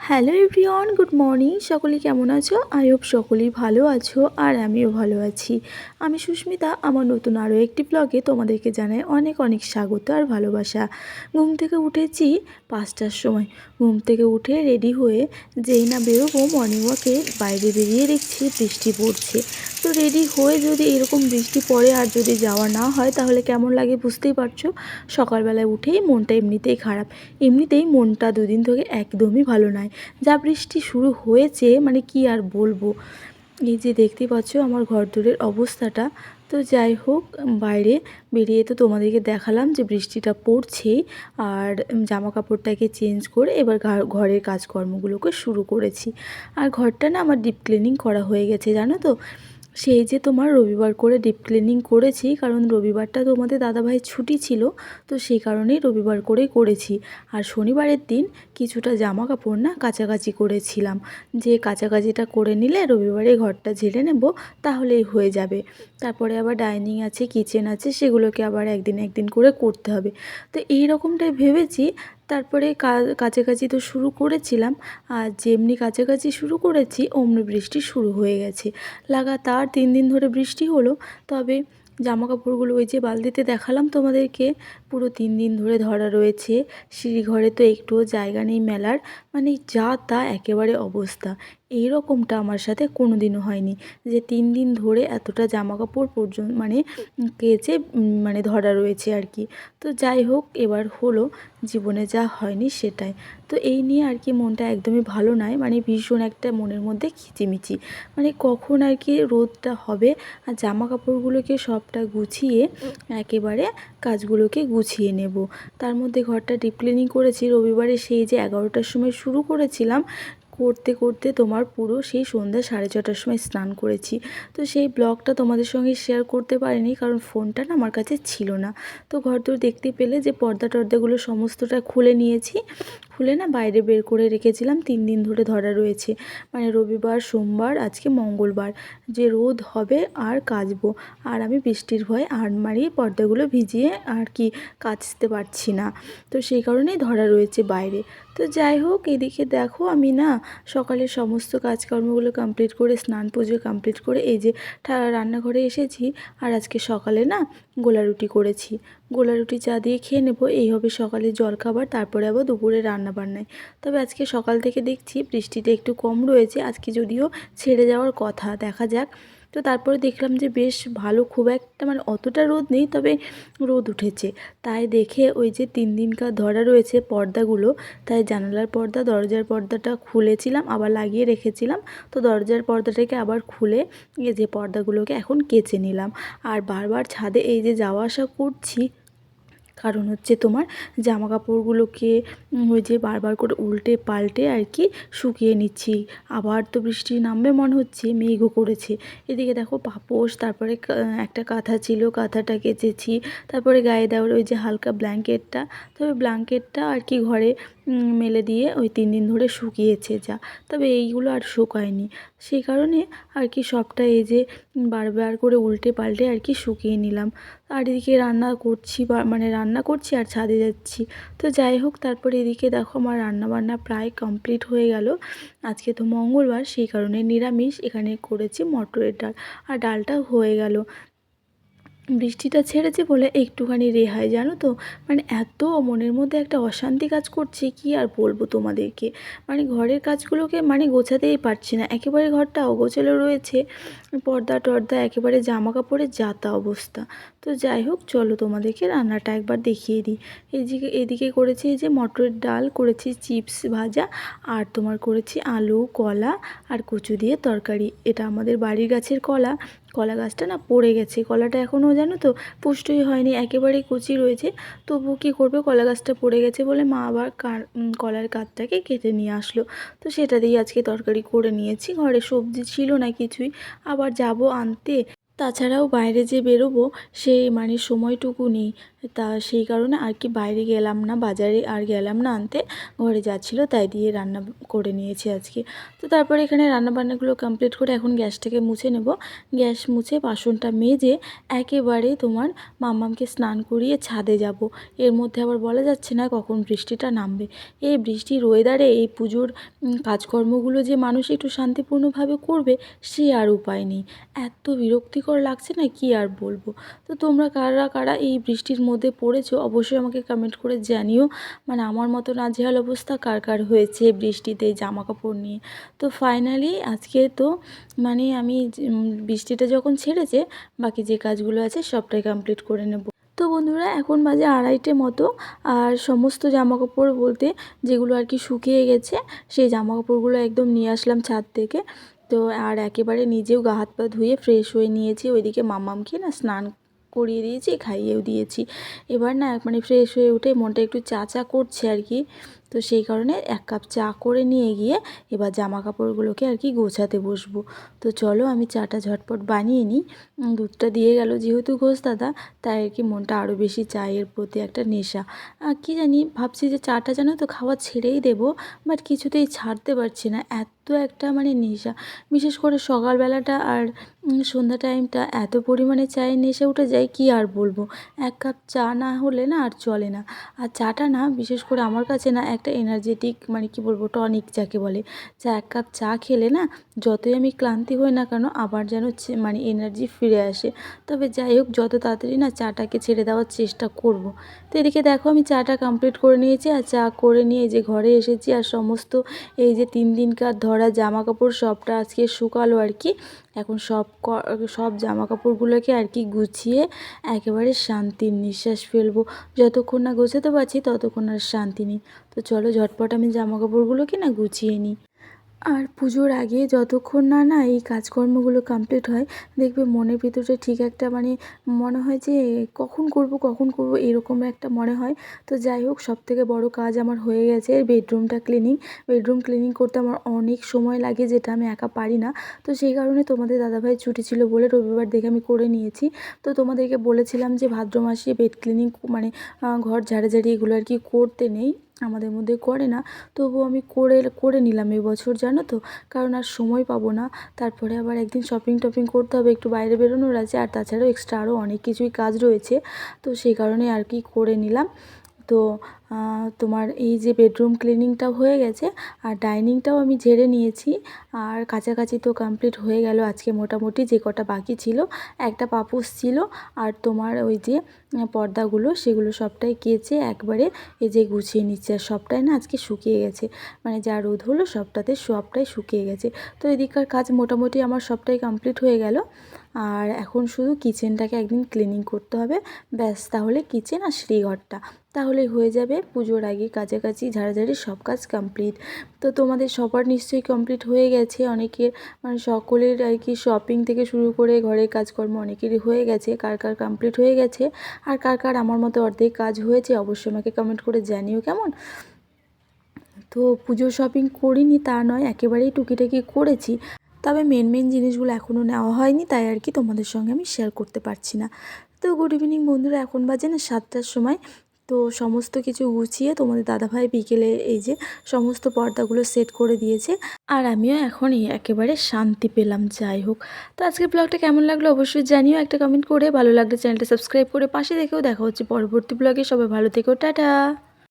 Hello everyone, good morning. সকলে কেমন আছো? আই হোপ সকলেই ভালো আছো আর আমিও ভালো আছি। আমি সুস্মিতা, আমার নতুন আরও একটি ব্লগে তোমাদেরকে জানাই অনেক অনেক স্বাগত আর ভালোবাসা। ঘুম থেকে উঠেছি পাঁচটার সময়। ঘুম থেকে উঠে রেডি হয়ে যেই না বেরোবো মর্নিং ওয়াকে বাইরে বেরিয়ে দেখছি বৃষ্টি পড়ছে। তো রেডি হয়ে যদি এরকম বৃষ্টি পড়ে আর যদি যাওয়া না হয়, তাহলে কেমন লাগে বুঝতেই পারছ? সকালবেলায় উঠেই মনটা এমনিতেই খারাপ। এমনিতেই মনটা দুদিন থেকে একদমই ভালো নয় যা বৃষ্টি শুরু হয়েছে মানে কি আর বলব? এই যে দেখতে পাচ্ছ আমার ঘর দূরের অবস্থাটা। তো যাই হোক, বাইরে বেরিয়ে তো তোমাদেরকে দেখালাম যে বৃষ্টিটা পড়ছেই আর জামা কাপড়টাকে চেঞ্জ করে এবার ঘরের কাজকর্মগুলোকে শুরু করেছি। আর ঘরটা না আমার ডিপ ক্লিনিং করা হয়ে গেছে, জানো তো? সেই যে তোমার রবিবার করে ডিপ ক্লিনিং করেছি, কারণ রবিবারটা তোমাদের দাদাভাইয়ের ছুটি ছিল, তো সেই কারণেই রবিবার করেই করেছি। আর শনিবারের দিন কিছুটা জামা কাপড় না কাচাকাচি করেছিলাম। যে কাচাকাচিটা করে নিলে রবিবারে ঘরটা ঝেড়ে নেব, তাহলেই হয়ে যাবে। তারপরে আবার ডাইনিং আছে কিচেন আছে, সেগুলোকে আবার একদিন একদিন করে করতে হবে। তো এই রকমটাই ভেবেছি তারপরে কাছাকাছি তো শুরু করেছিলাম, আর যেমনি কাছাকাছি শুরু করেছি, অমনি বৃষ্টি শুরু হয়ে গেছে। লাগাতার তিন দিন ধরে বৃষ্টি হলো, তবে জামা কাপড়গুলো ওই যে বালতিতে দেখালাম তোমাদেরকে, পুরো তিন দিন ধরে ধরা রয়েছে। সিঁড়িঘরে তো একটুও জায়গা নেই মেলার মানে যা তা একেবারে অবস্থা। এই রকমটা আমার সাথে কোনো দিনও হয়নি। যে তিন দিন ধরে এতটা জামা কাপড় পর্যন্ত মানে কেচে মানে ধরা রয়েছে আর কি। তো যাই হোক, এবার হলো জীবনে যা হয়নি সেটাই। তো এই নিয়ে আর কি মনটা একদমই ভালো নয় মানে ভীষণ একটা মনের মধ্যে খিচিমিচি। মানে কখন আর কি রোদটা হবে আর জামা কাপড়গুলোকে সবটা গুছিয়ে একেবারে কাজগুলোকে গুছিয়ে নেব। তার মধ্যে ঘরটা ডিপ ক্লিনিং করেছি। রবিবারে সেই যে এগারোটার সময় শুরু করেছিলাম করতে করতে তোমার পুরো সেই সন্ধ্যা সাড়ে ছটার সময় স্নান করেছি। তো সেই ব্লগটা তোমাদের সঙ্গে শেয়ার করতে পারিনি কারণ ফোনটা না আমার কাছে ছিল না। তো ঘর দূর দেখতে পেলে যে পর্দা টর্দাগুলো সমস্তটা খুলে নিয়েছি। খুলে না বাইরে বের করে রেখেছিলাম, তিন দিন ধরে ধরা রয়েছে। মানে রবিবার, সোমবার, আজকে মঙ্গলবার। যে রোদ হবে আর কাচবো। আর আমি বৃষ্টির ভয়ে আলমারি পর্দাগুলো ভিজিয়ে আর কি কাচতে পারছি না। তো সেই কারণেই ধরা রয়েছে বাইরে। তো যাই হোক, এদিকে দেখো আমি না সকালে সমস্ত কাজকর্মগুলো কমপ্লিট করে, স্নান পুজো কমপ্লিট করে এই যে রান্নাঘরে এসেছি আর আজকে সকালে না গোলা রুটি করেছি। গোলা রুটি চা দিয়ে খেয়ে নেব, এই হবে সকালে জলখাবার তারপরে আবার দুপুরে রান্না বান্নায়। তবে আজকে সকাল থেকে দেখছি বৃষ্টিটা একটু কম রয়েছে, আজকে যদিও ছেড়ে যাওয়ার কথা, দেখা যাক। তো তারপরে দেখলাম যে বেশ ভালো, খুব একটা মানে অতটা রোদ নেই, তবে রোদ উঠেছে। তাই দেখে ওই যে তিন দিনকার ধরা রয়েছে পর্দাগুলো, তাই জানালার পর্দা, দরজার পর্দাটা খুলেছিলাম, আবার লাগিয়ে রেখেছিলাম। তো দরজার পর্দাটাকে আবার খুলে এই যে পর্দাগুলোকে এখন কেচে নিলাম। আর বারবার ছাদে এই যে যাওয়া আসা করছি কারণ হচ্ছে তোমার জামা কাপড়গুলোকে ওই যে বারবার করে উল্টে পাল্টে আর কি শুকিয়ে নিচ্ছি। আবার তো বৃষ্টি নামবে মনে হচ্ছে, মেঘও করেছে। এদিকে দেখো পাপোশ, তারপরে একটা কাঁথা ছিল, কাঁথাটা কেচেছি। তারপরে গায়ে দেওয়ার ওই যে হালকা ব্ল্যাঙ্কেটটা তবে ব্ল্যাঙ্কেটটা আর কি ঘরে মেলে দিয়ে ওই তিন দিন ধরে শুকিয়েছে যা। তবে এইগুলো আর শুকায়নি। সেই কারণে আর কি সবটা এই যে বারবার করে উল্টে পাল্টে আর কি শুকিয়ে নিলাম। আর এদিকে রান্না করছি বা মানে রান্না করছি আর ছাদে যাচ্ছি। তো যাই হোক, তারপরে এদিকে দেখো আমার রান্না বান্না প্রায় কমপ্লিট হয়ে গেল। আজকে তো মঙ্গলবার, সেই কারণে নিরামিষ এখানে করেছি মটরের ডাল। আর ডালটা হয়ে গেল। বৃষ্টিটা ছেড়েছে বলে একটুখানি রেহাই, জানো তো? মানে এত মনের মধ্যে একটা অশান্তি কাজ করছে, কি আর বলব তোমাদেরকে? মানে ঘরের কাজগুলোকে মানে গোছাতেই পারছি না। একেবারে ঘরটা অগোছালো রয়েছে, পর্দা টর্দা, একেবারে জামা কাপড়ের যাতা অবস্থা। তো যাই হোক, চলো তোমাদেরকে রান্নাটা একবার দেখিয়ে দিই। এদিকে এদিকে করেছি যে মটরের ডাল, করেছি চিপস ভাজা, আর তোমার করেছি আলু, কলা, আর কচু দিয়ে তরকারি। এটা আমাদের বাড়ির গাছের কলা। কলা গাছটা না পড়ে গেছে। কলাটা এখনও জানো তো পুষ্টই হয়নি, একেবারে কুচি রয়েছে। তবু কী করবে? কলা গাছটা পড়ে গেছে বলে মা আবার কলার কাঠটাকে কেটে নিয়ে আসলো। তো সেটা দিয়ে আজকে তরকারি করে নিয়েছি। ঘরে সবজি ছিল না কিছুই। আবার যাব আনতে। তাছাড়াও বাইরে যে বেরোবো, সেই মানে সময়টুকু নেই। তা সেই কারণে আর কি বাইরে গেলাম না, বাজারে আর গেলাম না আনতে। ঘরে যাচ্ছিল, তাই দিয়ে রান্না করে নিয়েছি আজকে। তো তারপরে এখানে রান্নাবান্নাগুলো কমপ্লিট করে এখন গ্যাসটাকে মুছে নেব। গ্যাস মুছে বাসনটা মেজে একেবারে তোমার মামামকে স্নান করিয়ে ছাদে যাব। এর মধ্যে আবার বলা যাচ্ছে না কখন বৃষ্টিটা নামবে। এই বৃষ্টির ওয়েদারে এই পুজোর কাজকর্মগুলো যে মানুষ একটু শান্তিপূর্ণভাবে করবে, সে আর উপায় নেই। এত বিরক্তিকর লাগছে না কি আর বলব? তো তোমরা কারা কারা এই বৃষ্টির মধ্যে পড়েছো, অবশ্যই আমাকে কমেন্ট করে জানিও। মানে আমার মতো নাজেহাল অবস্থা কার কার হয়েছে বৃষ্টিতে জামা কাপড় নিয়ে। তো ফাইনালি আজকে তো মানে আমি বৃষ্টিটা যখন ছেড়েছে, বাকি যে কাজগুলো আছে সবটাই কমপ্লিট করে নেব। তো বন্ধুরা, এখন বাজে আড়াইটে মতো। আর সমস্ত জামা কাপড় বলতে যেগুলো আর কি শুকিয়ে গেছে, সেই জামা কাপড়গুলো একদম নিয়ে আসলাম ছাদ থেকে। তো আর একেবারে নিজেও গা হাত পা ধুয়ে ফ্রেশ হয়ে নিয়েছি। ওইদিকে মামামকে না স্নান করিয়ে দিয়েছি, খাইয়েও দিয়েছি। এবার না মানে ফ্রেশ হয়ে উঠে মনটা একটু চা চা করছে আর কি। তো সেই কারণে এক কাপ চা করে নিয়ে গিয়ে এবার জামা কাপড়গুলোকে আর কি গোছাতে বসবো। তো চলো আমি চাটা ঝটপট বানিয়ে নিই। দুধটা দিয়ে গেল যেহেতু ঘোষ দাদা তাই আর কি মনটা আরও বেশি চায়ের প্রতি একটা নেশা। আর কি জানি, ভাবছি যে চাটা যেন তো খাওয়া ছেড়েই দেবো, বাট কিছুতেই ছাড়তে পারছি না। এত একটা মানে নেশা। বিশেষ করে সকালবেলাটা আর সন্ধ্যা টাইমটা এত পরিমাণে চায়ের নেশা উঠে যায়, কি আর বলব? এক কাপ চা না হলে না আর চলে না। আর চাটা না, বিশেষ করে আমার কাছে না একটা এনার্জেটিক মানে কি বলব টনিক যাকে বলে। চা এক কাপ চা খেলে না, যতই আমি ক্লান্তি হই না কেন, আবার যেন মানে এনার্জি ফিরে আসে। তবে যাই হোক, যত তাড়াতাড়ি না চাটাকে ছেড়ে দেওয়ার চেষ্টা করব। তো এদিকে দেখো, আমি চাটা কমপ্লিট করে নিয়েছি আর চা করে নিয়ে যে ঘরে এসেছি। আর সমস্ত এই যে তিন দিনকার ধরা জামা কাপড় সবটা আজকে শুকালো আর কি। এখন সব সব জামা কাপড়গুলোকে আর কি গুছিয়ে একেবারে শান্তির নিঃশ্বাস ফেলব। যতক্ষণ না গোছাতে পারছি ততক্ষণ আর শান্তি নেই। তো চলো ঝটপট আমি জামা কাপড়গুলোকে না গুছিয়ে নিই। আর পুজোর আগে যতক্ষণ না না এই কাজকর্মগুলো কমপ্লিট হয়, দেখবে মনের ভিতরে ঠিক একটা মানে মনে হয় যে কখন করব কখন করব এরকম একটা মনে হয়। তো যাই হোক সব থেকে বড় কাজ আমার হয়ে গেছে বেডরুমটা ক্লিনিং বেডরুম ক্লিনিং করতে আমার অনেক সময় লাগে যেটা আমি একা পারি না। তো সেই কারণে তোমাদের দাদাভাই ছুটি ছিল বলে রবিবার দেখে আমি করে নিয়েছি। তো তোমাদেরকে বলেছিলাম যে ভাদ্র মাসে বেড ক্লিনিং মানে ঘর ঝাড়াঝাড়ি এগুলো আর কি করতে নেই। আমাদের মধ্যে করে না। তবু আমি করে করে নিলাম এবছর জানো তো? কারণ আর সময় পাবো না। তারপরে আবার একদিন শপিং টপিং করতে হবে, একটু বাইরে বেরোনোর আছে। আর তাছাড়াও এক্সট্রা আরও অনেক কিছুই কাজ রয়েছে। তো সেই কারণে আর কি করে নিলাম। তো তোমার এই যে বেডরুম ক্লিনিংটা হয়ে গেছে আর ডাইনিংটাও আমি ঝেড়ে নিয়েছি আর কাছাকাছি তো কমপ্লিট হয়ে গেল আজকে মোটামুটি যে কটা বাকি ছিল। একটা পাপুস ছিল আর তোমার ওই যে পর্দাগুলো সেগুলো সবটাই কেচে একবারে এই যে গুছিয়ে নিচ্ছে আর সবটাই না আজকে শুকিয়ে গেছে। মানে যা রোদ হলো সবটাতে সবটাই শুকিয়ে গেছে। তো এদিককার কাজ মোটামুটি আমার সবটাই কমপ্লিট হয়ে গেল। আর এখন শুধু কিচেনটাকে একদিন ক্লিনিং করতে হবে। ব্যাস, তাহলে কিচেন আর শ্রীঘরটা। তাহলে হয়ে যাবে পুজোর আগে কাছাকাছি ঝাড়াঝাড়ি সব কাজ কমপ্লিট তো তোমাদের সবার নিশ্চয়ই কমপ্লিট হয়ে গেছে। অনেকের মানে সকলের আর কি শপিং থেকে শুরু করে ঘরের কাজকর্ম অনেকেরই হয়ে গেছে। কার কার কমপ্লিট হয়ে গেছে? আর কার কার আমার মতো অর্ধেক কাজ হয়েছে অবশ্যই আমাকে কমেন্ট করে জানিও কেমন? তো পুজোর শপিং করিনি তা নয়, একেবারেই টুকিটাকি করেছি। তবে মেন মেন জিনিসগুলো এখনও নেওয়া হয়নি, তাই আর কি তোমাদের সঙ্গে আমি শেয়ার করতে পারছি না। তো গুড ইভিনিং বন্ধুরা, এখন বাজে না সাতটার সময়। তো সমস্ত কিছু গুছিয়ে তোমাদের দাদাভাই বিকেলে এই যে সমস্ত পর্দাগুলো সেট করে দিয়েছে। আর আমিও এখন একেবারে শান্তি পেলাম, যাই হোক। তো আজকের ব্লগটা কেমন লাগল অবশ্যই জানিও, একটা কমেন্ট করে। ভালো লাগলে চ্যানেলটা সাবস্ক্রাইব করে পাশে দেখেও দেখা হচ্ছে পরবর্তী ব্লগে সবাই ভালো থেকো, টাটা!